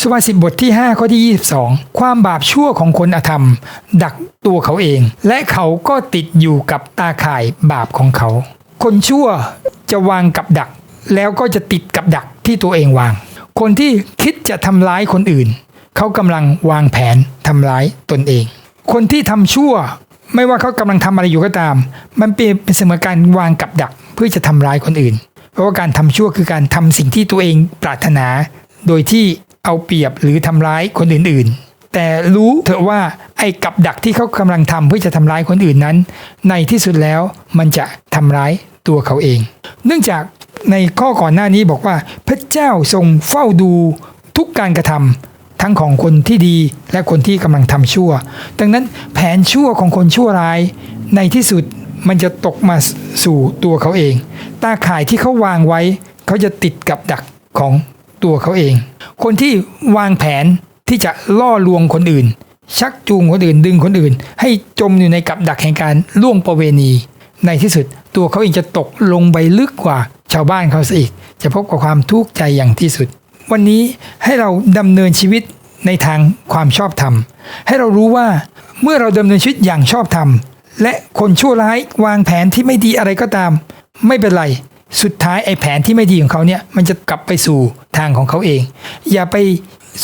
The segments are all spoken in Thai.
สุภาษิตบทที่ 5 ข้อที่ 22 ความบาปชั่วของคนอธรรม ดักตัวเขาเอง และเขาก็ติดอยู่กับตาข่ายบาปของเขา คนชั่วจะวางกับดัก แล้วก็จะติดกับดักที่ตัวเองวาง คนที่คิดจะทำร้ายคนอื่น เขากำลังวางแผนทำร้ายตนเอง คนที่ทำชั่ว ไม่ว่าเขากำลังทำอะไรอยู่ก็ตาม มันเป็นเป็นเสมอการวางกับดักเพื่อจะทำร้ายคนอื่น เพราะว่าการทำชั่วคือการทำสิ่งที่ตัวเองปรารถนา โดยที่ เอาเปรียบหรือทำร้ายคนอื่นๆ แต่รู้เถอะว่าไอ้กับดักที่เขากำลังทำเพื่อจะทำร้ายคนอื่นนั้น ในที่สุดแล้วมันจะทำร้ายตัวเขาเอง เนื่องจากในข้อก่อนหน้านี้บอกว่า พระเจ้าทรงเฝ้าดูทุกการกระทำทั้งของคนที่ดีและคนที่กำลังทำชั่ว ดังนั้นแผนชั่วของคนชั่วร้าย ในที่สุดมันจะตกมาสู่ตัวเขาเอง ตาข่ายที่เขาวางไว้ เขาจะติดกับดักของตัวเขาเอง คนที่วางแผนที่จะล่อลวงคนอื่น ชักจูงคนอื่นดึงคนอื่น ให้จมอยู่ในกับดักแห่งการล่วงประเวณี ในที่สุดตัวเขาเองจะตกลงไปลึกกว่าชาวบ้านเขาซะอีก จะพบกับความทุกข์ใจอย่างที่สุด วันนี้ให้เราดำเนินชีวิตในทางความชอบธรรม ให้เรารู้ว่าเมื่อเราดำเนินชีวิตอย่างชอบธรรม และคนชั่วร้ายวางแผนที่ไม่ดีอะไรก็ตาม ไม่เป็นไร สุดท้ายไอ้แผนที่ไม่ดีของเขาเนี่ยมันจะกลับไปสู่ ทางของเขาเอง อย่าไป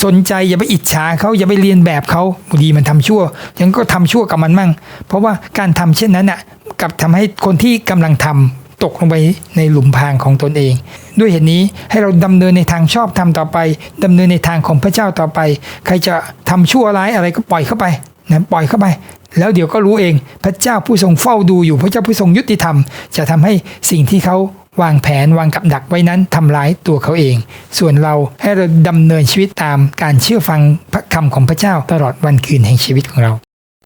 สนใจอย่าไปอิจฉาเขาอย่าไปเรียนแบบเขาบางทีมันทำชั่วยังก็ทำชั่วกับมันมั่ง เพราะว่าการทำเช่นนั้นน่ะกับทำให้คนที่กำลังทำตกลงไปในหลุมพรางของตนเอง ด้วยเหตุนี้ให้เราดำเนินในทางชอบทำต่อไปดำเนินในทางของพระเจ้าต่อไป ใครจะทำชั่วร้ายอะไรก็ปล่อยเข้าไปนะปล่อยเข้าไป แล้วเดี๋ยวก็รู้เอง พระเจ้าผู้ทรงเฝ้าดูอยู่พระเจ้าผู้ทรงยุติธรรม จะทำให้สิ่งที่เขา วางแผนวางกับดักไว้นั้นทำร้ายตัวเขาเอง ส่วนเราให้เราดำเนินชีวิตตามการเชื่อฟังพระคำของพระเจ้าตลอดวันคืนแห่งชีวิตของเรา